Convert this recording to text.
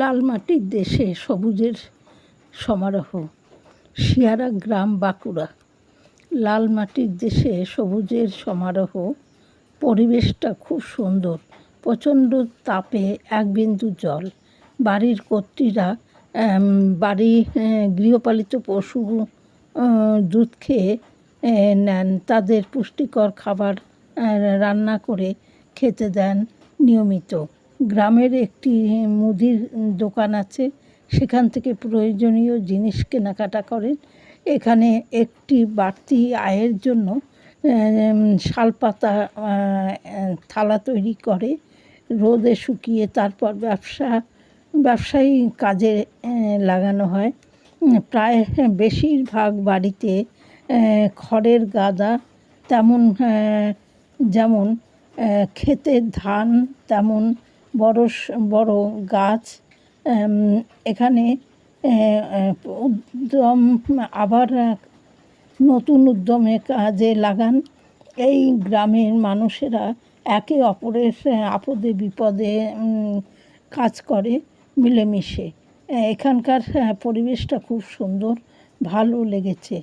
লাল মাটির দেশে সবুজের সমারোহ। শিয়ারা গ্রাম বাঁকুড়া। লাল মাটির দেশে সবুজের সমারোহ। পরিবেশটা খুব সুন্দর। প্রচণ্ড তাপে এক বিন্দু জল। বাড়ির কর্ত্রীরা বাড়ি গৃহপালিত পশু দুধ খেয়ে নেন। তাদের পুষ্টিকর খাবার রান্না করে খেতে দেন নিয়মিত। গ্রামের একটি মুদির দোকান আছে। সেখান থেকে প্রয়োজনীয় জিনিস কেনাকাটা করেন। এখানে একটি বাড়তি আয়ের জন্য শালপাতা থালা তৈরি করে, রোদে শুকিয়ে তারপর ব্যবসা, ব্যবসায়ী কাজে লাগানো হয়। প্রায় বেশিরভাগ বাড়িতে খড়ের গাদা তেমন যেমন ক্ষেতের ধান তেমন বড় বড় গাছ এখানে উদ্যম, আবার নতুন উদ্যমে কাজে লাগান। এই গ্রামের মানুষেরা একে অপরের আপদে বিপদে কাজ করে মিলেমিশে। এখানকার পরিবেশটা খুব সুন্দর, ভালো লেগেছে।